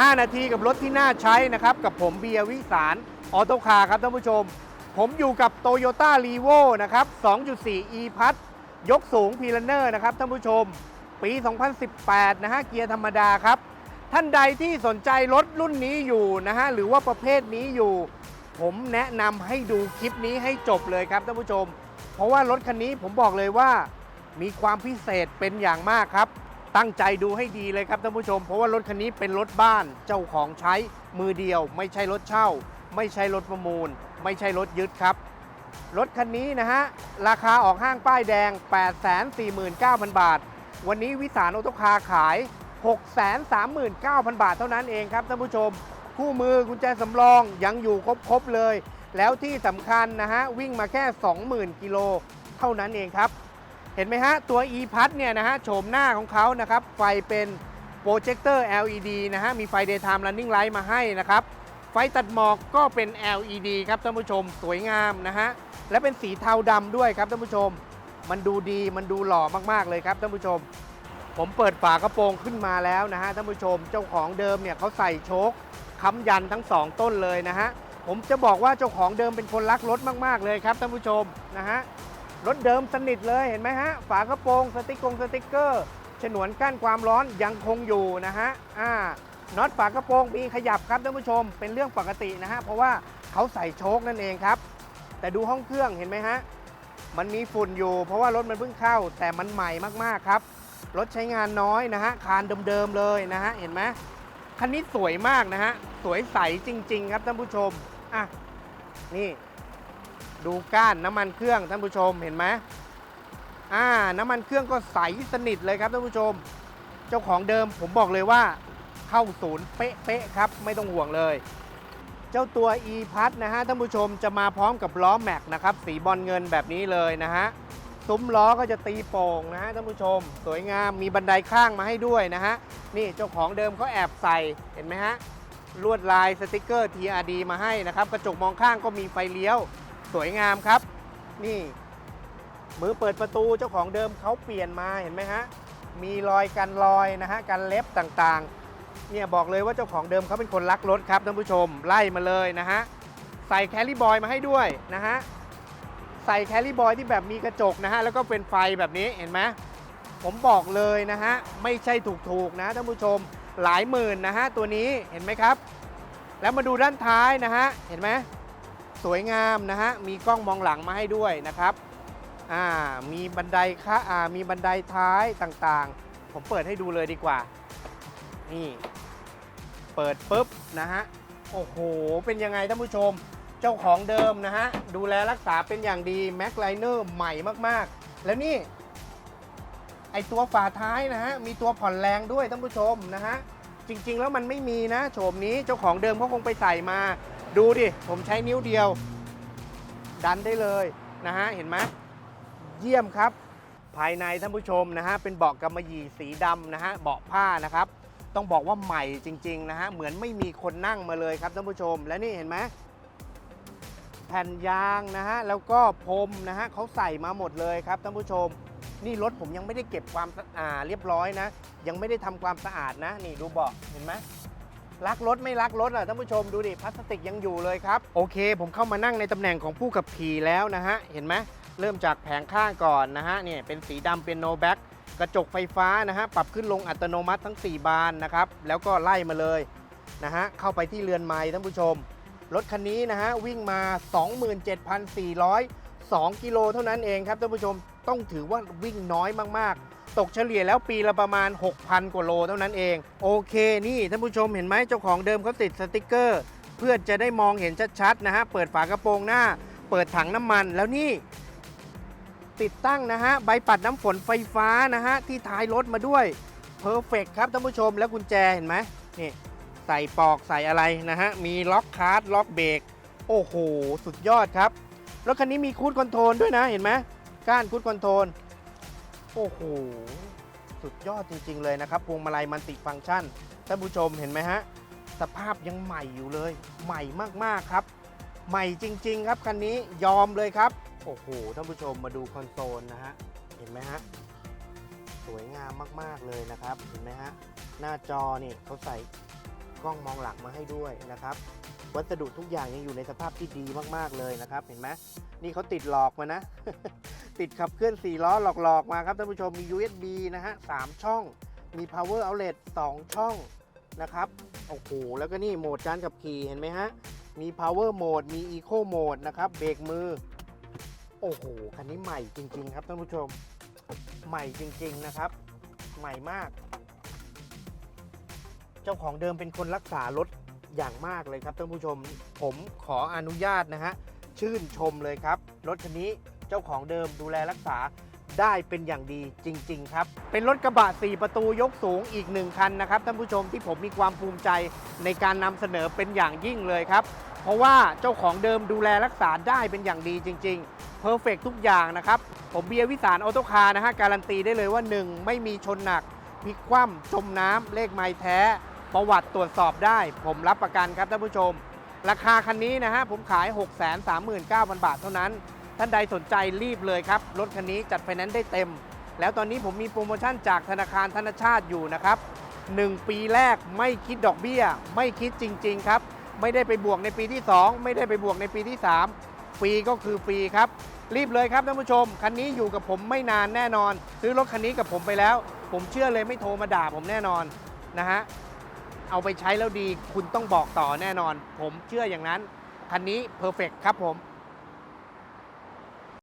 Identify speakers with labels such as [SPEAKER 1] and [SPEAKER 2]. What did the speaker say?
[SPEAKER 1] 5 นาทีกับรถที่น่าใช้นะครับ กับผมเบียร์วิสารออโตคาร์ครับท่านผู้ชม ผมอยู่กับ t o y o t a r e v o นะครับ 2.4 e p a s ยกสูงพีลเนอร์นะครับท่านผู้ชม ปี 2018 นะฮะ เกียร์ธรรมดาครับ ท่านใดที่สนใจรถรุ่นนี้อยู่นะฮะ หรือว่าประเภทนี้อยู่ ผมแนะนำให้ดูคลิปนี้ให้จบเลยครับท่านผู้ชม เพราะว่ารถคันนี้ผมบอกเลยว่ามีความพิเศษเป็นอย่างมากครับ ตั้งใจดูให้ดีเลยครับท่านผู้ชม เพราะว่ารถคันนี้เป็นรถบ้านเจ้าของใช้มือเดียว ไม่ใช่รถเช่า ไม่ใช่รถประมูล ไม่ใช่รถยึดครับ รถคันนี้นะฮะ ราคาออกห้างป้ายแดง 849,000 บาท วันนี้วิสารออโตคาขาย 639,000 บาทเท่านั้นเองครับท่านผู้ชม คู่มือกุญแจสำรองยังอยู่ครบๆเลย แล้วที่สำคัญนะฮะวิ่งมาแค่ 20,000กิโลเท่านั้นเองครับ เห็นไหมฮะ ตัว e p a s เนี่ยนะฮะโฉมหน้าของเขานะครับ ไฟเป็นโปรเจคเตอร์ LED นะฮะ มีไฟ daytime running light มาให้นะครับ ไฟตัดหมอกก็เป็น LED ครับท่านผู้ชมสวยงามนะฮะ และเป็นสีเทาดำด้วยครับท่านผู้ชม มันดูดีมันดูหล่อมากๆเลยครับท่านผู้ชม ผมเปิดฝากระโปรงขึ้นมาแล้วนะฮะท่านผู้ชมเจ้าของเดิมเนี่ยเขาใส่โชคค้ำยันทั้งสองต้นเลยนะฮะผมจะบอกว่าเจ้าของเดิมเป็นคนรักรถมาก ๆ เลยครับท่านผู้ชมนะฮะ รถเดิมสนิทเลยเห็นไหมฮะ ฝากระโปรงสติกกงสติกเกอร์ ฉนวนกั้นความร้อนยังคงอยู่นะฮะอ่าน็อตฝากระโปรงมีขยับครับท่านผู้ชม เป็นเรื่องปกตินะฮะ เพราะว่าเขาใส่โชคนั่นเองครับ แต่ดูห้องเครื่องเห็นไหมฮะ มันมีฝุ่นอยู่ เพราะว่ารถมันเพิ่งเข้า แต่มันใหม่มากๆครับ รถใช้งานน้อยนะฮะ คานเดิมๆเลยนะฮะ เห็นไหมคันนี้สวยมากนะฮะ สวยใสจริง ๆ ครับท่านผู้ชม อะ นี่ ดูก้านน้ำมันเครื่องท่านผู้ชมเห็นไหมอ่าน้ำมันเครื่องก็ใสสนิทเลยครับท่านผู้ชม เจ้าของเดิมผมบอกเลยว่าเข้าศูนย์เป๊ะๆครับ ไม่ต้องห่วงเลย เจ้าตัว e p a s นะฮะท่านผู้ชมจะมาพร้อมกับล้อแม็กนะครับสีบอลเงินแบบนี้เลยนะฮะซุ้มล้อก็จะตีโป่งนะฮะท่านผู้ชม สวยงามมีบันไดข้างมาให้ด้วยนะฮะนี่เจ้าของเดิมเขาแอบใส่เห็นไหมฮะลวดลายสติกเกอร์ TRD มาให้นะครับ กระจกมองข้างก็มีไฟเลี้ยว สวยงามครับ นี่ มือเปิดประตูเจ้าของเดิมเขาเปลี่ยนมาเห็นไหมฮะ มีรอยกันรอยนะฮะกันเล็บต่างๆ เนี่ยบอกเลยว่าเจ้าของเดิมเขาเป็นคนรักรถครับท่านผู้ชมไล่มาเลยนะฮะ ใส่แคลรี่บอยมาให้ด้วยนะฮะ ใส่แคลรี่บอยที่แบบมีกระจกนะฮะแล้วก็เป็นไฟแบบนี้เห็นไหมผมบอกเลยนะฮะ ไม่ใช่ถูกๆนะท่านผู้ชมหลายหมื่นนะฮะตัวนี้เห็นไหมครับ แล้วมาดูด้านท้ายนะฮะเห็นไหม สวยงามนะฮะ มีกล้องมองหลังมาให้ด้วยนะครับอ่ามีบันไดค่ะอ่ามีบันไดท้ายต่างๆ ผมเปิดให้ดูเลยดีกว่า นี่ เปิดปุ๊บนะฮะ โอ้โห เป็นยังไงท่านผู้ชม เจ้าของเดิมนะฮะ ดูแลรักษาเป็นอย่างดีแม็กไลเนอร์ใหม่มากๆ แล้วนี่ ไอตัวฝาท้ายนะฮะ มีตัวผ่อนแรงด้วยท่านผู้ชมนะฮะ จริงๆ แล้วมันไม่มีนะโฉมนี้ เจ้าของเดิมเขาคงไปใส่มา ดูดิ ผมใช้นิ้วเดียว ดันได้เลยนะฮะ เห็นไหมเยี่ยมครับ ภายในท่านผู้ชมนะฮะ เป็นเบาะกำมะหยี่สีดำนะฮะ เบาะผ้านะครับ ต้องบอกว่าใหม่จริง ๆ นะฮะ เหมือนไม่มีคนนั่งมาเลยครับท่านผู้ชม และนี่เห็นไหมแผ่นยางนะฮะ แล้วก็พรมนะฮะเขาใส่มาหมดเลยครับท่านผู้ชม นี่รถผมยังไม่ได้เก็บความสะอาดเรียบร้อยนะ ยังไม่ได้ทำความสะอาดนะ นี่ดูเบาะเห็นไหม รักรถไม่รักรถอะท่านผู้ชมดูดิพลาสติกยังอยู่เลยครับ โอเค ผมเข้ามานั่งในตำแหน่งของผู้ขับขี่แล้วนะฮะ เห็นไหมเริ่มจากแผงข้างก่อนนะฮะเนี่ยเป็นสีดำเป็นโนแบ็กกระจกไฟฟ้านะฮะปรับขึ้นลงอัตโนมัติทั้ง 4 บานนะครับ แล้วก็ไล่มาเลยนะฮะเข้าไปที่เรือนไม้ท่านผู้ชม รถคันนี้นะฮะวิ่งมา 27,402 กิโลเท่านั้นเองครับท่านผู้ชมต้องถือว่าวิ่งน้อยมากๆ ตกเฉลี่ยแล้วปีละประมาณ 6,000 กว่าโลเท่านั้นเอง โอเคนี่ท่านผู้ชมเห็นไหมเจ้าของเดิมเขาติดสติกเกอร์ เพื่อจะได้มองเห็นชัดๆนะฮะเปิดฝากระโปรงหน้า เปิดถังน้ำมันแล้วนี่ ติดตั้งนะฮะใบปัดน้ำฝนไฟฟ้านะฮะที่ท้ายรถมาด้วยเพอร์เฟกครับท่านผู้ชมแล้วกุญแจเห็นไหมนี่ใส่ปอกใส่อะไรนะฮะมีล็อกคาร์ดล็อกเบรกโอ้โห สุดยอดครับรถคันนี้มีคูดคอนโทรลด้วยนะเห็นไหมก้านคูดคอนโทรล โอ้โห สุดยอดจริง ๆ เลยนะครับพวงมาลัยมันติฟังก์ชัน ท่านผู้ชมเห็นไหมฮะ สภาพยังใหม่อยู่เลย ใหม่มากๆครับ ใหม่จริง ๆ ครับคันนี้ยอมเลยครับ โอ้โห ท่านผู้ชมมาดูคอนโซลนะฮะ เห็นไหมฮะ สวยงามมากๆเลยนะครับ เห็นไหมฮะ หน้าจอนี่เขาใส่กล้องมองหลังมาให้ด้วยนะครับ วัสดุทุกอย่างยังอยู่ในสภาพที่ดีมากๆเลยนะครับ เห็นไหมนี่เขาติดหลอกมานะ ติดขับเคลื่อน 4 ล้อหลอกๆมาครับท่านผู้ชมมี USB นะฮะสามช่อง มี power outlet 2 ช่องนะครับ โอ้โห แล้วก็นี่โหมดการขับขี่เห็นไหมฮะ มี power mode มี eco mode นะครับ เบรกมือ โอ้โห คันนี้ใหม่จริง ๆ ครับท่านผู้ชม ใหม่จริง ๆ นะครับ ใหม่มาก เจ้าของเดิมเป็นคนรักษารถอย่างมากเลยครับท่านผู้ชม ผมขออนุญาตนะฮะ ชื่นชมเลยครับ รถคันนี้ เจ้าของเดิมดูแลรักษาได้เป็นอย่างดีจริง ๆ ครับ เป็นรถกระบะ 4 ประตูยกสูงอีกหนึ่งคันนะครับท่านผู้ชมที่ผมมีความภูมิใจในการนำเสนอเป็นอย่างยิ่งเลยครับ เพราะว่าเจ้าของเดิมดูแลรักษาได้เป็นอย่างดีจริงๆเพอร์เฟกทุกอย่างนะครับ ผมเบียร์วิสารออโตคาร์นะฮะการันตีได้เลยว่า 1 ไม่มีชนหนักพลิกคว่ำจมน้ำเลขไม้แท้ ประวัติตรวจสอบได้ ผมรับประกันครับท่านผู้ชม ราคาคันนี้นะฮะผมขาย 639,000 บาทเท่านั้น ท่านใดสนใจรีบเลยครับ รถคันนี้จัดไฟแนนซ์ได้เต็ม แล้วตอนนี้ผมมีโปรโมชั่นจากธนาคารธนชาติอยู่นะครับ 1 ปีแรกไม่คิดดอกเบี้ย ไม่คิดจริง ๆ ครับ ไม่ได้ไปบวกในปีที่ 2 ไม่ได้ไปบวกในปีที่ 3 ฟรีก็คือฟรีครับ รีบเลยครับท่านผู้ชม คันนี้อยู่กับผมไม่นานแน่นอน ซื้อรถคันนี้กับผมไปแล้ว ผมเชื่อเลยไม่โทรมาด่าผมแน่นอนนะฮะเอาไปใช้แล้วดีคุณต้องบอกต่อแน่นอน ผมเชื่ออย่างนั้น คันนี้เพอร์เฟกครับผม